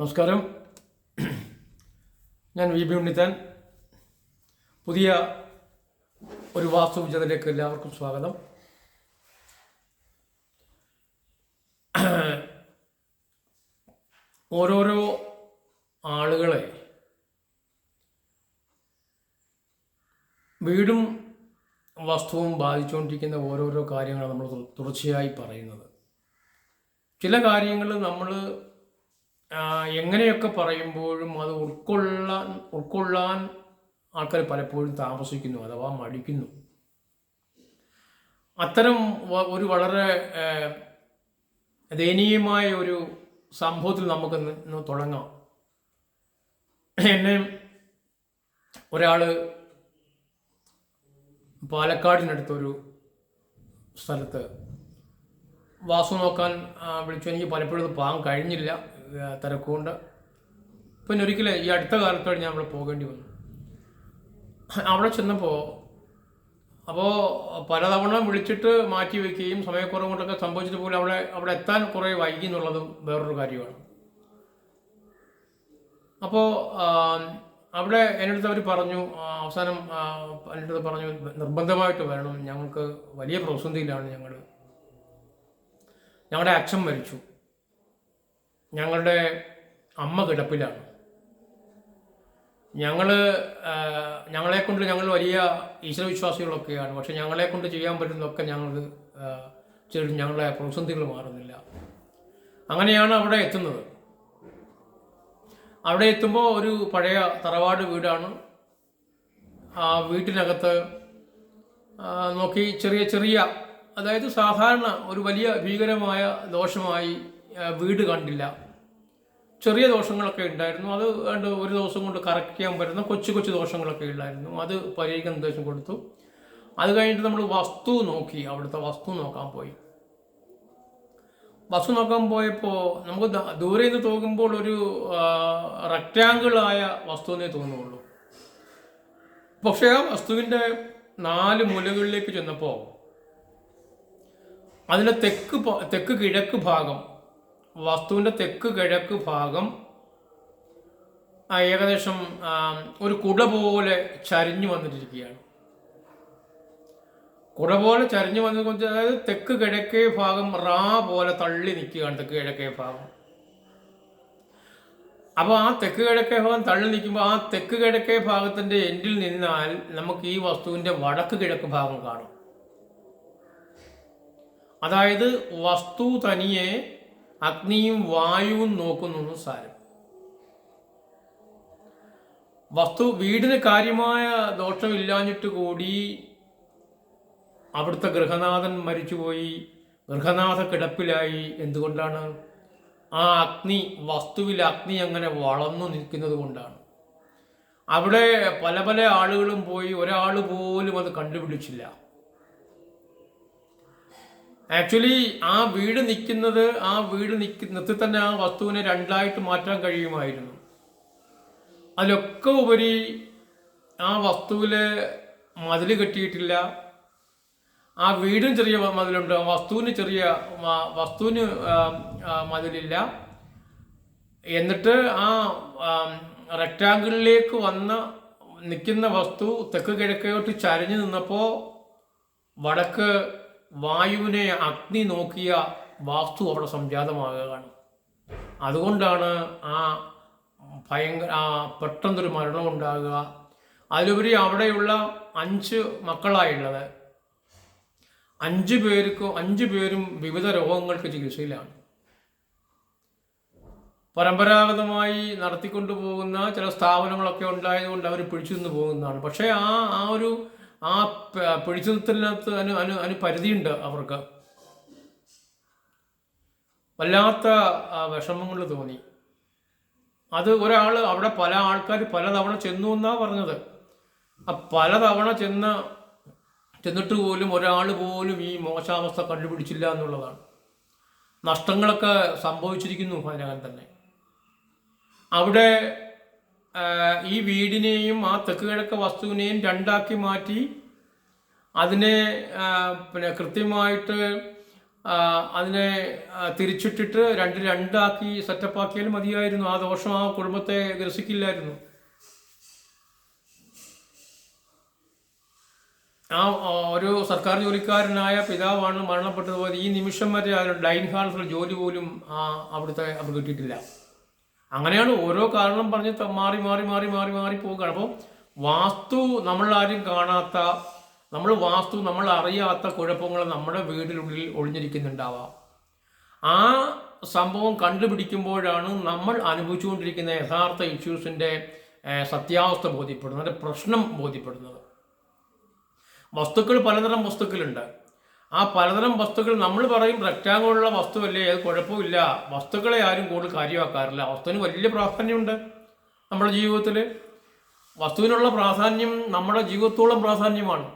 നമസ്കാരം. ഞാൻ V B Unnithan. പുതിയ ഒരു വാസ്തു വിജയത്തിലേക്ക് എല്ലാവർക്കും സ്വാഗതം. ഓരോരോ ആളുകളെ വീടും വസ്തുവും ബാധിച്ചുകൊണ്ടിരിക്കുന്ന ഓരോരോ കാര്യങ്ങളാണ് നമ്മൾ തുടർച്ചയായി പറയുന്നത്. ചില കാര്യങ്ങൾ നമ്മൾ എങ്ങനെയൊക്കെ പറയുമ്പോഴും അത് ഉൾക്കൊള്ളാൻ ഉൾക്കൊള്ളാൻ ആൾക്കാർ പലപ്പോഴും താമസിക്കുന്നു അഥവാ മടിക്കുന്നു. അത്തരം ഒരു വളരെ ദയനീയമായ ഒരു സംഭവത്തിൽ നമുക്ക് തുടങ്ങാം. എന്നെ ഒരാൾ പാലക്കാടിനടുത്തൊരു സ്ഥലത്ത് വാസു നോക്കാൻ വിളിച്ചു. എനിക്ക് പലപ്പോഴും പോകാൻ കഴിഞ്ഞില്ല. തിരക്കുകൊണ്ട്. പിന്നെ ഒരിക്കലും ഈ അടുത്ത കാലത്തോടെ ഞാൻ അവിടെ പോകേണ്ടി വന്നു. അവിടെ ചെന്നപ്പോൾ അപ്പോൾ പലതവണ വിളിച്ചിട്ട് മാറ്റി വയ്ക്കുകയും സമയക്കുറവ് കൊണ്ടൊക്കെ സംഭവിച്ചത് പോലും അവിടെ അവിടെ എത്താൻ കുറേ വൈകി എന്നുള്ളതും വേറൊരു കാര്യമാണ്. അപ്പോൾ അവിടെ എന്റെ അവർ പറഞ്ഞു അവസാനം എന്റെ അടുത്ത് പറഞ്ഞു നിർബന്ധമായിട്ട് വരണം. ഞങ്ങൾക്ക് വലിയ പ്രതിസന്ധിയിലാണ് ഞങ്ങൾ ഞങ്ങളുടെ അച്ഛൻ മരിച്ചു. ഞങ്ങളുടെ അമ്മ കിടപ്പിലാണ്. ഞങ്ങൾ ഞങ്ങളെ കൊണ്ട് ഞങ്ങൾ വലിയ ഈശ്വരവിശ്വാസികളൊക്കെയാണ്. പക്ഷെ ഞങ്ങളെ കൊണ്ട് ചെയ്യാൻ പറ്റുന്നതൊക്കെ ഞങ്ങൾ ചെയ്തിട്ട് ഞങ്ങളുടെ പ്രതിസന്ധികൾ മാറുന്നില്ല. അങ്ങനെയാണ് അവിടെ എത്തുന്നത്. അവിടെ എത്തുമ്പോൾ ഒരു പഴയ തറവാട് വീടാണ്. ആ വീട്ടിനകത്ത് നോക്കി ചെറിയ ചെറിയ അതായത് സാധാരണ ഒരു വലിയ ഭീകരമായ ദോഷമായി വീട് കണ്ടില്ല. ചെറിയ ദോഷങ്ങളൊക്കെ ഉണ്ടായിരുന്നു. അത് ഒരു ദിവസം കൊണ്ട് കറക്റ്റ് ചെയ്യാൻ പറ്റുന്ന കൊച്ചു കൊച്ചു ദോഷങ്ങളൊക്കെ ഉണ്ടായിരുന്നു. അത് പരിഹരിക്കാൻ നിർദ്ദേശം കൊടുത്തു. അത് കഴിഞ്ഞിട്ട് നമ്മൾ വസ്തു നോക്കി. അവിടുത്തെ വസ്തു നോക്കാൻ പോയി. വസ്തു നോക്കാൻ പോയപ്പോൾ നമുക്ക് ദൂരെ നിന്ന് തോക്കുമ്പോൾ ഒരു റെക്റ്റാങ്കിളായ വസ്തുവിനെ തോന്നുള്ളൂ. പക്ഷേ ആ വസ്തുവിന്റെ നാല് മൂലകളിലേക്ക് ചെന്നപ്പോൾ അതിന്റെ തെക്ക് തെക്ക് കിഴക്ക് ഭാഗം വസ്തുവിന്റെ തെക്ക് കിഴക്ക് ഭാഗം ഏകദേശം ഒരു കുട പോലെ ചരിഞ്ഞു വന്നിട്ടിരിക്കുകയാണ് കുട പോലെ ചരിഞ്ഞു വന്നത് അതായത് തെക്ക് കിഴക്കേ ഭാഗം റാ പോലെ തള്ളി നിൽക്കുകയാണ് തെക്ക് കിഴക്കേ ഭാഗം. അപ്പോൾ ആ തെക്ക് കിഴക്കേ ഭാഗം തള്ളി നിൽക്കുമ്പോൾ ആ തെക്ക് കിഴക്കേ ഭാഗത്തിന്റെ എൻഡിൽ നിന്നാൽ നമുക്ക് ഈ വസ്തുവിന്റെ വടക്ക് കിഴക്ക് ഭാഗം കാണും. അതായത് വസ്തു തനിയെ അഗ്നിയും വായുവും നോക്കുന്നു സാരം. വസ്തു വീടിന് കാര്യമായ ദോഷമില്ലാഞ്ഞിട്ട് കൂടി അവിടുത്തെ ഗൃഹനാഥൻ മരിച്ചുപോയി. ഗൃഹനാഥ കിടപ്പിലായി. എന്തുകൊണ്ടാണ്? ആ അഗ്നി വസ്തുവിൽ അഗ്നി അങ്ങനെ വളർന്നു നിൽക്കുന്നത് കൊണ്ടാണ്. അവിടെ പല പല ആളുകളും പോയി. ഒരാൾ പോലും അത് കണ്ടുപിടിച്ചില്ല. ആക്ച്വലി ആ വീട് നിൽക്കുന്നത് ആ വീട് നിൽക്ക് നിർത്തി തന്നെ ആ വസ്തുവിനെ രണ്ടായിട്ട് മാറ്റാൻ കഴിയുമായിരുന്നു. അതിലൊക്കെ ഉപരി ആ വസ്തുവിൽ മതിൽ കെട്ടിയിട്ടില്ല. ആ വീടും ചെറിയ മതിലുണ്ട്. ആ വസ്തുവിന് ചെറിയ വസ്തുവിന് മതിലില്ല. എന്നിട്ട് ആ റെക്റ്റാങ്കിളിലേക്ക് വന്ന നിൽക്കുന്ന വസ്തു തെക്ക് കിഴക്കോട്ട് ചരിഞ്ഞു നിന്നപ്പോൾ വടക്ക് വായുവിനെ അഗ്നി നോക്കിയ വാസ്തു അവിടെ സംജാതമാകുകയാണ്. അതുകൊണ്ടാണ് ആ ഭയങ്കര ആ പെട്ടെന്നൊരു മരണം ഉണ്ടാകുക. അതിലുപരി അവിടെയുള്ള അഞ്ച് മക്കളായുള്ളത്. അഞ്ച് പേർക്കും അഞ്ച് പേരും വിവിധ രോഗങ്ങൾക്ക് ചികിത്സയിലാണ്. പരമ്പരാഗതമായി നടത്തിക്കൊണ്ടു പോകുന്ന ചില സ്ഥാപനങ്ങളൊക്കെ ഉണ്ടായതുകൊണ്ട് അവർ പിടിച്ചു നിന്ന് പോകുന്നതാണ്. പക്ഷേ ആ ആ ഒരു ആ പിടിച്ചു നിർത്തലിനകത്ത് അനു അനു അനു പരിധിയുണ്ട് അവർക്ക്. വല്ലാത്ത വിഷമങ്ങൾ തോന്നി. അത് ഒരാൾ അവിടെ പല ആൾക്കാർ പലതവണ ചെന്നു എന്നാ പറഞ്ഞത്. ആ പലതവണ ചെന്ന് ചെന്നിട്ട് പോലും ഒരാൾ പോലും ഈ മോശാവസ്ഥ കണ്ടുപിടിച്ചില്ല എന്നുള്ളതാണ്. നഷ്ടങ്ങളൊക്കെ സംഭവിച്ചിരിക്കുന്നു അതിനകം തന്നെ. അവിടെ ഈ വീടിനെയും ആ തെക്ക് കിഴക്ക് വസ്തുവിനെയും രണ്ടാക്കി മാറ്റി അതിനെ പിന്നെ കൃത്യമായിട്ട് അതിനെ തിരിച്ചിട്ടിട്ട് രണ്ട് രണ്ടാക്കി സെറ്റപ്പാക്കിയാൽ മതിയായിരുന്നു. ആ ദോഷം ആ കുടുംബത്തെ ഗ്രസിക്കില്ലായിരുന്നു. ആ ഒരു സർക്കാർ ജോലിക്കാരനായ പിതാവാണ് മരണപ്പെട്ടതുപോലെ ഈ നിമിഷം വരെ ആ ഡൈൻ ഹാളിൽ ജോലി പോലും അവിടുത്തെ അവർക്ക് കിട്ടിയിട്ടില്ല. അങ്ങനെയാണ് ഓരോ കാരണം പറഞ്ഞ് മാറി മാറി മാറി മാറി മാറി പോവുകയാണ്. അപ്പോൾ വാസ്തു നമ്മളാരും കാണാത്ത നമ്മൾ വാസ്തു നമ്മൾ അറിയാത്ത കുഴപ്പങ്ങൾ നമ്മുടെ വീടിനുള്ളിൽ ഒളിഞ്ഞിരിക്കുന്നുണ്ടാവാം. ആ സംഭവം കണ്ടുപിടിക്കുമ്പോഴാണ് നമ്മൾ അനുഭവിച്ചുകൊണ്ടിരിക്കുന്ന യഥാർത്ഥ ഇഷ്യൂസിന്റെ സത്യാവസ്ഥ ബോധ്യപ്പെടുന്നത് പ്രശ്നം ബോധ്യപ്പെടുന്നത്. വസ്തുക്കൾ പലതരം വസ്തുക്കളുണ്ട്. ആ പലതരം വസ്തുക്കൾ നമ്മൾ പറയും റെക്റ്റാങ്കിളുള്ള വസ്തുവല്ലേ അത് കുഴപ്പമില്ല. വസ്തുക്കളെ ആരും കൂടുതൽ കാര്യമാക്കാറില്ല. വസ്തുവിന് വലിയ പ്രാധാന്യമുണ്ട് നമ്മുടെ ജീവിതത്തിൽ വസ്തുവിനുള്ള പ്രാധാന്യം നമ്മുടെ ജീവിതത്തോളം പ്രാധാന്യമാണ്.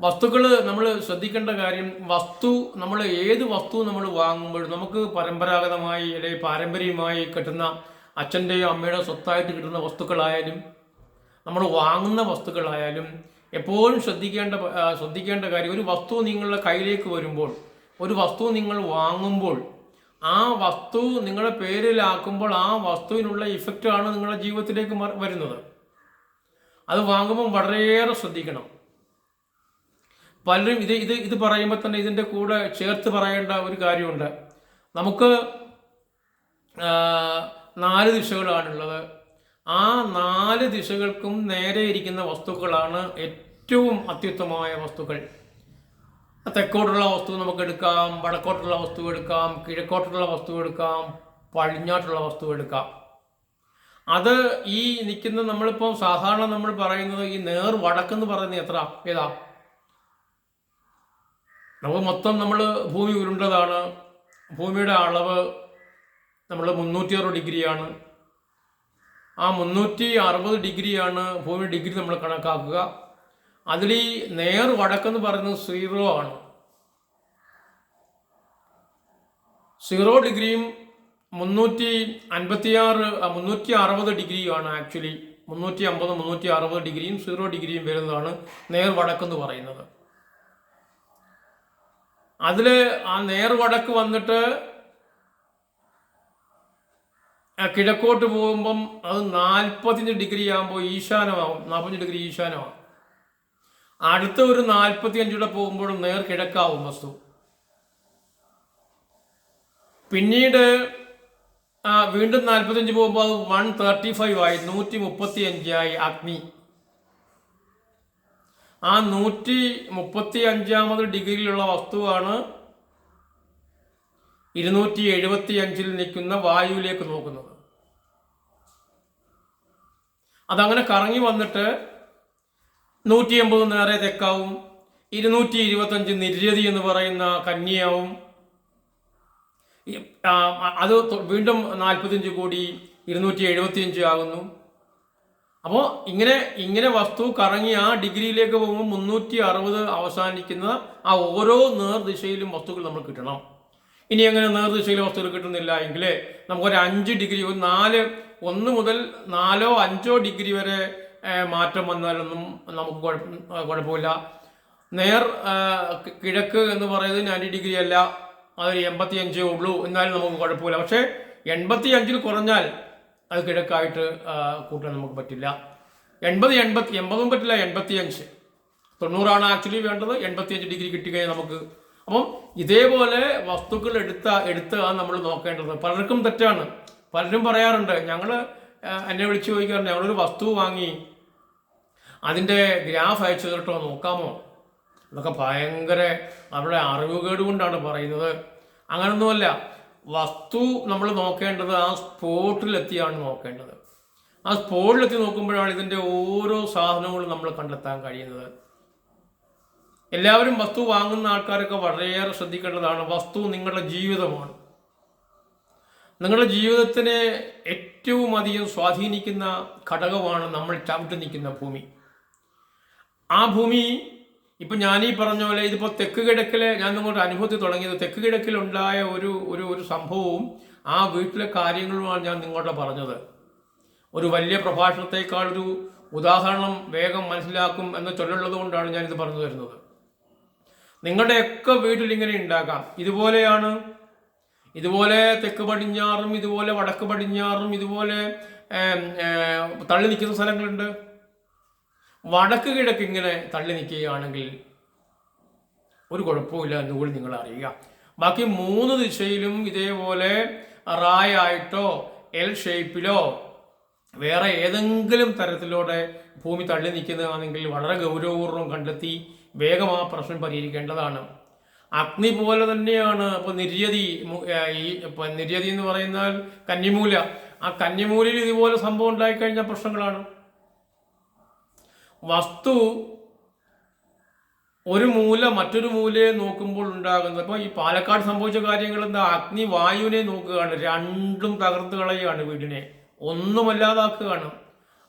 വസ്തുക്കൾ നമ്മൾ ശ്രദ്ധിക്കേണ്ട കാര്യം വസ്തു നമ്മൾ ഏത് വസ്തു നമ്മൾ വാങ്ങുമ്പോഴും നമുക്ക് പരമ്പരാഗതമായി അല്ലെങ്കിൽ പാരമ്പര്യമായി കിട്ടുന്ന അച്ഛന്റെയോ അമ്മയുടെയോ സ്വത്തായിട്ട് കിട്ടുന്ന വസ്തുക്കളായാലും നമ്മൾ വാങ്ങുന്ന വസ്തുക്കളായാലും എപ്പോഴും ശ്രദ്ധിക്കേണ്ട ശ്രദ്ധിക്കേണ്ട കാര്യം ഒരു വസ്തു നിങ്ങളുടെ കയ്യിലേക്ക് വരുമ്പോൾ ഒരു വസ്തു നിങ്ങൾ വാങ്ങുമ്പോൾ ആ വസ്തു നിങ്ങളുടെ പേരിലാക്കുമ്പോൾ ആ വസ്തുവിനുള്ള ഇഫക്റ്റാണ് നിങ്ങളുടെ ജീവിതത്തിലേക്ക് വരുന്നത്. അത് വാങ്ങുമ്പോൾ വളരെയേറെ ശ്രദ്ധിക്കണം. പലരും ഇത് ഇത് ഇത് പറയുമ്പോൾ തന്നെ ഇതിന്റെ കൂടെ ചേർത്ത് പറയേണ്ട ഒരു കാര്യമുണ്ട്. നമുക്ക് നാല് ദിശകളാണുള്ളത്. ആ നാല് ദിശകൾക്കും നേരെ ഇരിക്കുന്ന വസ്തുക്കളാണ് ഏറ്റവും അത്യുത്തമമായ വസ്തുക്കൾ. തെക്കോട്ടുള്ള വസ്തു നമുക്ക് എടുക്കാം വടക്കോട്ടുള്ള വസ്തു എടുക്കാം കിഴക്കോട്ടുള്ള വസ്തു എടുക്കാം പടിഞ്ഞാട്ടുള്ള വസ്തു എടുക്കാം. അത് ഈ നിൽക്കുന്ന നമ്മളിപ്പോൾ സാധാരണ നമ്മൾ പറയുന്നത് ഈ നേർ വടക്കെന്ന് പറയുന്നത് എത്ര? ഏതാ? നമുക്ക് മൊത്തം നമ്മൾ ഭൂമി ഉരുണ്ടതാണ്. ഭൂമിയുടെ അളവ് നമ്മൾ മുന്നൂറ്റി ഡിഗ്രിയാണ്. ആ മുന്നൂറ്റി അറുപത് ഡിഗ്രിയാണ് ഭൂമി ഡിഗ്രി നമ്മൾ കണക്കാക്കുക. അതിൽ ഈ നേർ വടക്കെന്ന് പറയുന്നത് സീറോ ആണ്. സീറോ ഡിഗ്രിയും മുന്നൂറ്റി അൻപത്തിയാറ് മുന്നൂറ്റി അറുപത് ഡിഗ്രിയുമാണ് ആക്ച്വലി. മുന്നൂറ്റി അമ്പത് മുന്നൂറ്റി അറുപത് ഡിഗ്രിയും സീറോ ഡിഗ്രിയും വരുന്നതാണ് നേർ വടക്കെന്ന് പറയുന്നത്. അതിൽ ആ നേർ വടക്ക് വന്നിട്ട് കിഴക്കോട്ട് പോകുമ്പം അത് നാൽപ്പത്തിയഞ്ച് ഡിഗ്രി ആകുമ്പോൾ ഈശാനമാവും. നാൽപ്പത്തഞ്ച് ഡിഗ്രി ഈശാനമാവും. അടുത്ത ഒരു നാൽപ്പത്തി അഞ്ചൂടെ പോകുമ്പോഴും നേർ കിഴക്കാവും വസ്തു. പിന്നീട് വീണ്ടും നാൽപ്പത്തഞ്ച് പോകുമ്പോൾ അത് വൺ തേർട്ടി ഫൈവ് ആയി നൂറ്റി മുപ്പത്തി അഞ്ചായി അഗ്നി. ആ നൂറ്റി മുപ്പത്തി അഞ്ചാമത് ഡിഗ്രിയിലുള്ള വസ്തുവാണ് ഇരുന്നൂറ്റി എഴുപത്തി അഞ്ചിൽ നിൽക്കുന്ന വായുവിലേക്ക് നോക്കുന്നത്. അതങ്ങനെ കറങ്ങി വന്നിട്ട് നൂറ്റി എൺപത് നേരെ തെക്കാവും ഇരുന്നൂറ്റി ഇരുപത്തഞ്ച് നിര്യതി എന്ന് പറയുന്ന കന്യാവും അത് വീണ്ടും നാൽപ്പത്തിയഞ്ച് കോടി ഇരുന്നൂറ്റി എഴുപത്തിയഞ്ച് ആകുന്നു. അപ്പോൾ ഇങ്ങനെ ഇങ്ങനെ വസ്തു കറങ്ങി ആ ഡിഗ്രിയിലേക്ക് പോകുമ്പോൾ മുന്നൂറ്റി അറുപത് അവസാനിക്കുന്ന ആ ഓരോ നേർദിശയിലും വസ്തുക്കൾ നമ്മൾ കിട്ടണം. ഇനി അങ്ങനെ നേർദിശയിൽ വസ്തുക്കൾ കിട്ടുന്നില്ല എങ്കിൽ നമുക്കൊരു അഞ്ച് ഡിഗ്രി ഒരു നാല് ഒന്ന് മുതൽ നാലോ അഞ്ചോ ഡിഗ്രി വരെ മാറ്റം വന്നാലൊന്നും നമുക്ക് കുഴപ്പം കുഴപ്പമില്ല. നേർ കിഴക്ക് എന്ന് പറയുന്നത് നയന്റി ഡിഗ്രി അല്ല അതൊരു എൺപത്തി അഞ്ചേ ഉള്ളൂ എന്നാലും നമുക്ക് കുഴപ്പമില്ല. പക്ഷേ എൺപത്തി അഞ്ചിൽ കുറഞ്ഞാൽ അത് കിഴക്കായിട്ട് കൂട്ടാൻ നമുക്ക് പറ്റില്ല. എൺപത് എൺപത്തി എൺപതും പറ്റില്ല എൺപത്തി അഞ്ച് തൊണ്ണൂറാണ് ആക്ച്വലി വേണ്ടത്. എൺപത്തിയഞ്ച് ഡിഗ്രി കിട്ടിക്കഴിഞ്ഞാൽ നമുക്ക് അപ്പം ഇതേപോലെ വസ്തുക്കൾ എടുത്ത എടുത്ത് നമ്മൾ നോക്കേണ്ടത്. പലർക്കും തെറ്റാണ്. പലരും പറയാറുണ്ട് ഞങ്ങൾ എന്നെ വിളിച്ചു ചോദിക്കാറുണ്ട് ഞങ്ങളൊരു വസ്തു വാങ്ങി അതിന്റെ ഗ്രാഫ് അയച്ചു കേട്ടോ നോക്കാമോ? അതൊക്കെ ഭയങ്കര അവരുടെ അറിവുകേട് കൊണ്ടാണ് പറയുന്നത്. അങ്ങനൊന്നുമല്ല വസ്തു നമ്മൾ നോക്കേണ്ടത് ആ സ്പോട്ടിലെത്തിയാണ് നോക്കേണ്ടത്. ആ സ്പോട്ടിലെത്തി നോക്കുമ്പോഴാണ് ഇതിന്റെ ഓരോ സാധനങ്ങളും നമ്മൾ കണ്ടെത്താൻ കഴിയുന്നത്. എല്ലാവരും വസ്തു വാങ്ങുന്ന ആൾക്കാരൊക്കെ വളരെയേറെ ശ്രദ്ധിക്കേണ്ടതാണ്. വസ്തു നിങ്ങളുടെ ജീവിതമാണ്. നിങ്ങളുടെ ജീവിതത്തിനെ ഏറ്റവും അധികം സ്വാധീനിക്കുന്ന ഘടകമാണ് നമ്മൾ ചവിട്ടി നിൽക്കുന്ന ഭൂമി. ആ ഭൂമി ഇപ്പം ഞാനീ പറഞ്ഞ പോലെ ഇതിപ്പോൾ തെക്ക് കിഴക്കിലെ ഞാൻ നിങ്ങളുടെ അനുഭവത്തിൽ തുടങ്ങിയത് തെക്ക് കിടക്കിലുണ്ടായ ഒരു ഒരു ഒരു സംഭവവും ആ വീട്ടിലെ കാര്യങ്ങളുമാണ് ഞാൻ നിങ്ങളോട് പറഞ്ഞത്. ഒരു വലിയ പ്രഭാഷണത്തെക്കാൾ ഒരു ഉദാഹരണം വേഗം മനസ്സിലാക്കും എന്ന ചൊല്ലുള്ളത് കൊണ്ടാണ് ഞാനിത് പറഞ്ഞു തരുന്നത്. നിങ്ങളുടെയൊക്കെ വീട്ടിൽ ഇങ്ങനെ ഉണ്ടാക്കാം. ഇതുപോലെയാണ്. ഇതുപോലെ തെക്ക് പടിഞ്ഞാറും ഇതുപോലെ വടക്ക് പടിഞ്ഞാറും ഇതുപോലെ തള്ളി നിൽക്കുന്ന സ്ഥലങ്ങളുണ്ട്. വടക്ക് കിഴക്ക് ഇങ്ങനെ തള്ളി നിൽക്കുകയാണെങ്കിൽ ഒരു കുഴപ്പമില്ല എന്നുകൂടി നിങ്ങൾ അറിയുക. ബാക്കി മൂന്ന് ദിശയിലും ഇതേപോലെ റായായിട്ടോ എൽ ഷേപ്പിലോ വേറെ ഏതെങ്കിലും തരത്തിലൂടെ ഭൂമി തള്ളി നിൽക്കുന്നതാണെങ്കിൽ വളരെ ഗൗരവപൂർവം കണ്ടെത്തി വേഗം ആ പ്രശ്നം പരിഹരിക്കേണ്ടതാണ്. അഗ്നി പോലെ തന്നെയാണ് ഇപ്പോൾ നിര്യതി ഈ ഇപ്പൊ നിര്യതി എന്ന് പറയുന്നാൽ കന്നിമൂല. ആ കന്നിമൂലയിൽ ഇതുപോലെ സംഭവം ഉണ്ടായിക്കഴിഞ്ഞ പ്രശ്നങ്ങളാണ്. വസ്തു ഒരു മൂല മറ്റൊരു മൂലയെ നോക്കുമ്പോൾ ഉണ്ടാകുന്നത്. ഇപ്പോൾ ഈ പാലക്കാട് സംഭവിച്ച കാര്യങ്ങൾ എന്താ? അഗ്നി വായുവിനെ നോക്കുകയാണ്. രണ്ടും തകർത്ത് കളയുകയാണ് വീടിനെ. ഒന്നുമല്ലാതാക്കുകയാണ്.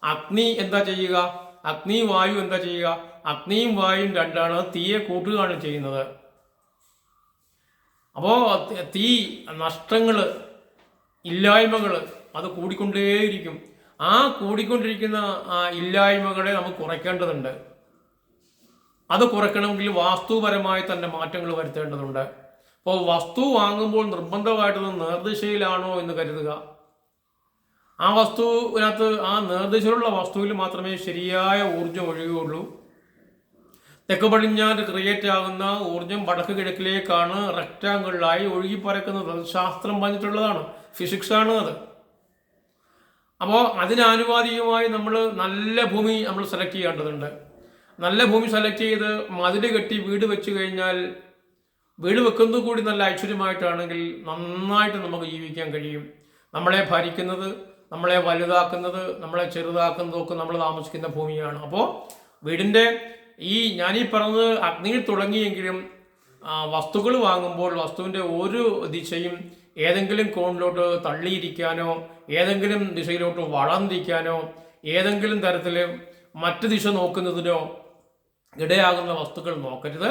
അഗ്നി എന്താ ചെയ്യുക? അഗ്നി വായു എന്താ ചെയ്യുക? അഗ്നിയും വായും രണ്ടാണ് തീയെ കൂട്ടുകയാണ് ചെയ്യുന്നത്. അപ്പോൾ തീ നഷ്ടങ്ങൾ ഇല്ലായ്മകൾ അത് കൂടിക്കൊണ്ടേയിരിക്കും. ആ കൂടിക്കൊണ്ടിരിക്കുന്ന ഇല്ലായ്മകളെ നമുക്ക് കുറയ്ക്കേണ്ടതുണ്ട്. അത് കുറയ്ക്കണമെങ്കിൽ വാസ്തുപരമായി തന്നെ മാറ്റങ്ങൾ വരുത്തേണ്ടതുണ്ട്. അപ്പോൾ വസ്തു വാങ്ങുമ്പോൾ നിർബന്ധമായിട്ടത് നേർദിശയിലാണോ എന്ന് കരുതുക. ആ വസ്തുവിനകത്ത് ആ നേർദിശയിലുള്ള വസ്തുവിൽ മാത്രമേ ശരിയായ ഊർജം ഒഴുകുകയുള്ളൂ. തെക്ക് പടിഞ്ഞാറ് ക്രിയേറ്റ് ആകുന്ന ഊർജം വടക്ക് കിഴക്കിലേക്കാണ് റെക്റ്റാങ്കിളിലായി ഒഴുകി പരക്കുന്നത് അത് ശാസ്ത്രം പറഞ്ഞിട്ടുള്ളതാണ്. ഫിസിക്സ് ആണ് അത്. അപ്പോൾ അതിനാനുപാതികമായി നമ്മൾ നല്ല ഭൂമി നമ്മൾ സെലക്ട് ചെയ്യേണ്ടതുണ്ട്. നല്ല ഭൂമി സെലക്ട് ചെയ്ത് മതിൽ കെട്ടി വീട് വെച്ച് കഴിഞ്ഞാൽ വീട് വെക്കുന്നത് കൂടി നല്ല ഐശ്വര്യമായിട്ടാണെങ്കിൽ നന്നായിട്ട് നമുക്ക് ജീവിക്കാൻ കഴിയും. നമ്മളെ ഭരിക്കുന്നത് നമ്മളെ വലുതാക്കുന്നത് നമ്മളെ ചെറുതാക്കുന്നതൊക്കെ നമ്മൾ താമസിക്കുന്ന ഭൂമിയാണ്. അപ്പോൾ വീടിന്റെ ഈ ഞാൻ ഞാനീ പറഞ്ഞത് അഗ്നിയിൽ തുടങ്ങിയെങ്കിലും വസ്തുക്കൾ വാങ്ങുമ്പോൾ വസ്തുവിന്റെ ഒരു ദിശയും ഏതെങ്കിലും കോണിലോട്ട് തള്ളിയിരിക്കാനോ ഏതെങ്കിലും ദിശയിലോട്ട് വളർന്നിരിക്കാനോ ഏതെങ്കിലും തരത്തിൽ മറ്റു ദിശ നോക്കുന്നതിനോ ഇടയാകുന്ന വസ്തുക്കൾ നോക്കരുത്.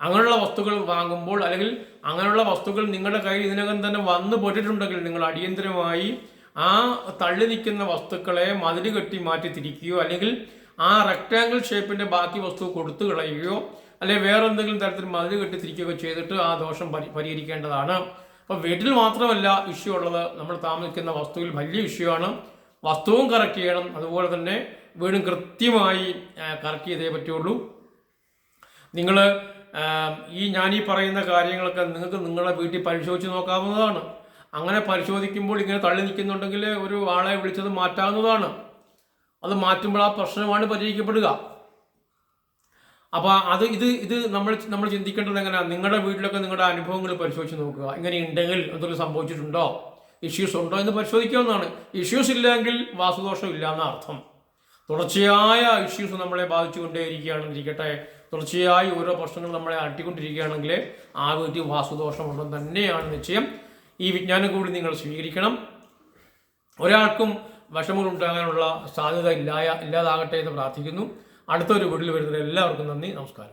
അങ്ങനെയുള്ള വസ്തുക്കൾ വാങ്ങുമ്പോൾ അല്ലെങ്കിൽ അങ്ങനെയുള്ള വസ്തുക്കൾ നിങ്ങളുടെ കയ്യിൽ ഇതിനകം തന്നെ വന്നു പോയിട്ടുണ്ടെങ്കിൽ നിങ്ങൾ അടിയന്തരമായി ആ തള്ളി നിൽക്കുന്ന വസ്തുക്കളെ മതിൽ കെട്ടി മാറ്റി തിരിക്കുകയോ അല്ലെങ്കിൽ ആ റെക്റ്റാങ്കിൾ ഷേപ്പിന്റെ ബാക്കി വസ്തു കൊടുത്തു കളയുകയോ അല്ലെങ്കിൽ വേറെ എന്തെങ്കിലും തരത്തിൽ മതിൽ കെട്ടി തിരിക്കുകയോ ചെയ്തിട്ട് ആ ദോഷം പരി പരിഹരിക്കേണ്ടതാണ്. അപ്പോൾ വീട്ടിൽ മാത്രമല്ല ഇഷ്യൂ ഉള്ളത്. നമ്മൾ താമസിക്കുന്ന വസ്തുവിൽ വലിയ ഇഷ്യൂ ആണ്. വസ്തുവും കറക്റ്റ് ചെയ്യണം. അതുപോലെ തന്നെ വീടും കൃത്യമായി കറക്റ്റ് ചെയ്തേ പറ്റുള്ളൂ. നിങ്ങൾ ഈ ഞാൻ ഈ പറയുന്ന കാര്യങ്ങളൊക്കെ നിങ്ങൾക്ക് നിങ്ങളുടെ വീട്ടിൽ പരിശോധിച്ച് നോക്കാവുന്നതാണ്. അങ്ങനെ പരിശോധിക്കുമ്പോൾ ഇങ്ങനെ തള്ളി നിൽക്കുന്നുണ്ടെങ്കിൽ ഒരു ആളെ വിളിച്ചത് മാറ്റാവുന്നതാണ്. അത് മാറ്റുമ്പോൾ ആ പ്രശ്നമാണ് പരിഹരിക്കപ്പെടുക. അപ്പോൾ അത് ഇത് ഇത് നമ്മൾ നമ്മൾ ചിന്തിക്കേണ്ടത് എങ്ങനെയാണ് നിങ്ങളുടെ വീട്ടിലൊക്കെ നിങ്ങളുടെ അനുഭവങ്ങൾ പരിശോധിച്ച് നോക്കുക. ഇങ്ങനെ ഉണ്ടെങ്കിൽ എന്തെങ്കിലും സംഭവിച്ചിട്ടുണ്ടോ? ഇഷ്യൂസ് ഉണ്ടോ എന്ന് പരിശോധിക്കാവുന്നതാണ്. ഇഷ്യൂസ് ഇല്ലെങ്കിൽ വാസുദോഷം ഇല്ല എന്ന അർത്ഥം. തുടർച്ചയായ ഇഷ്യൂസ് നമ്മളെ ബാധിച്ചുകൊണ്ടേയിരിക്കുകയാണെന്നിരിക്കട്ടെ. തുടർച്ചയായി ഓരോ പ്രശ്നങ്ങൾ നമ്മളെ അട്ടിക്കൊണ്ടിരിക്കുകയാണെങ്കിൽ ആ വീട്ടിൽ വാസുദോഷമുണ്ടെന്ന് തന്നെയാണ് നിശ്ചയം. ഈ വിജ്ഞാനം കൂടി നിങ്ങൾ സ്വീകരിക്കണം. ഒരാൾക്കും വിഷമങ്ങൾ ഉണ്ടാകാനുള്ള സാധ്യത ഇല്ലായ ഇല്ലാതാകട്ടെ എന്ന് പ്രാർത്ഥിക്കുന്നു. അടുത്തൊരു വീട്ടിൽ വരുന്നതിന് എല്ലാവർക്കും നന്ദി. നമസ്കാരം.